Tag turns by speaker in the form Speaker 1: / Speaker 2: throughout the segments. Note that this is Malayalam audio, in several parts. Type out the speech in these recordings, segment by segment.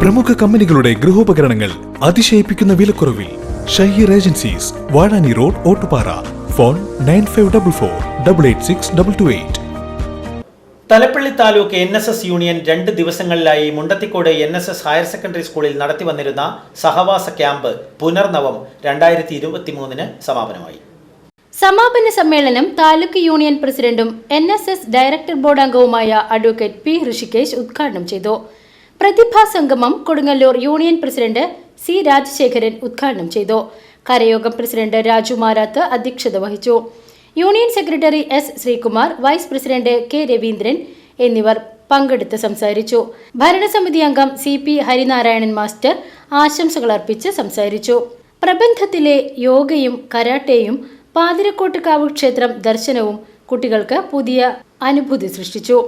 Speaker 1: പ്രമുഖ കമ്പനികളുടെ ഗൃഹോപകരണങ്ങൾ അതിശയിപ്പിക്കുന്ന വിലക്കുറവിൽ Shaheer agencies Vazhani road Ottupara. Phone nine five double four double eight six double two eight.
Speaker 2: Thalappilly taluk N S S union രണ്ട് ദിവസങ്ങളിലായി Mundathikode N S S higher secondary സ്കൂളിൽ നടത്തി വന്നിരുന്ന സഹവാസ ക്യാമ്പ് പുനർനവം രണ്ടായിരത്തി ഇരുപത്തി മൂന്നിന് സമാപനമായി.
Speaker 3: സമാപന സമ്മേളനം താലൂക്ക് യൂണിയൻ പ്രസിഡന്റും N S S director board അംഗവുമായ അഡ്വക്കേറ്റ് പി ഋഷികേശ് ഉദ്ഘാടനം ചെയ്തു. പ്രതിഭാ സംഗമം Kodungallur union president C Rajasekharan ഉദ്ഘാടനം ചെയ്തു. കരയോഗം പ്രസിഡന്റ് രാജു മാരാത്ത് അധ്യക്ഷത വഹിച്ചു. Union secretary S Sreekumar vice president K Raveendran എന്നിവർ പങ്കെടുത്ത് സംസാരിച്ചു. ഭരണസമിതി അംഗം സി പി ഹരിനാരായണൻ മാസ്റ്റർ ആശംസകൾ അർപ്പിച്ച് സംസാരിച്ചു. പ്രബന്ധത്തിലെ യോഗയും കരാട്ടയും പാതിരക്കോട്ടുകാവ് ക്ഷേത്രം ദർശനവും കുട്ടികൾക്ക് പുതിയ അനുഭൂതി സൃഷ്ടിച്ചു.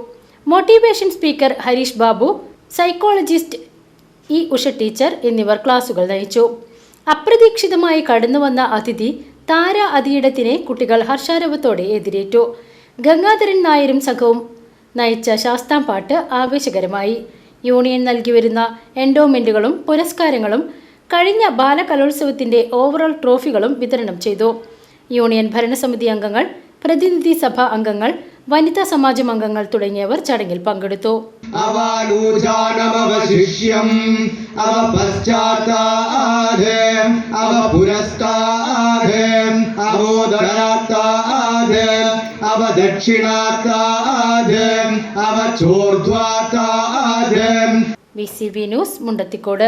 Speaker 3: Motivation speaker Harish Babu psychologist E Usha teacher എന്നിവർ ക്ലാസുകൾ നയിച്ചു. അപ്രതീക്ഷിതമായി കടന്നുവന്ന അതിഥി താര അതിയിടത്തിനെ കുട്ടികൾ ഹർഷാരവത്തോടെ എതിരേറ്റു. ഗംഗാധരൻ നായരും സംഘവും നയിച്ച ശാസ്താം പാട്ട് ആവേശകരമായി. യൂണിയൻ നൽകി വരുന്ന എൻഡോമെന്റുകളും പുരസ്കാരങ്ങളും കഴിഞ്ഞ ബാലകലോത്സവത്തിന്റെ ഓവറോൾ ട്രോഫികളും വിതരണം ചെയ്തു. യൂണിയൻ ഭരണസമിതി അംഗങ്ങൾ പ്രതിനിധി സഭാ അംഗങ്ങൾ വനിതാ സമാജം അംഗങ്ങൾ തുടങ്ങിയവർ ചടങ്ങിൽ പങ്കെടുത്തു.
Speaker 4: अवानूजानमवशिष्यम् अव पश्चात्ताद् अव पुरस्ताद् अवोदरात्ताद् अव దక్షిణాతాద్
Speaker 3: అవ చోర్ధ్వాతాద్ విసివి న్యూస్ ముండతికోడ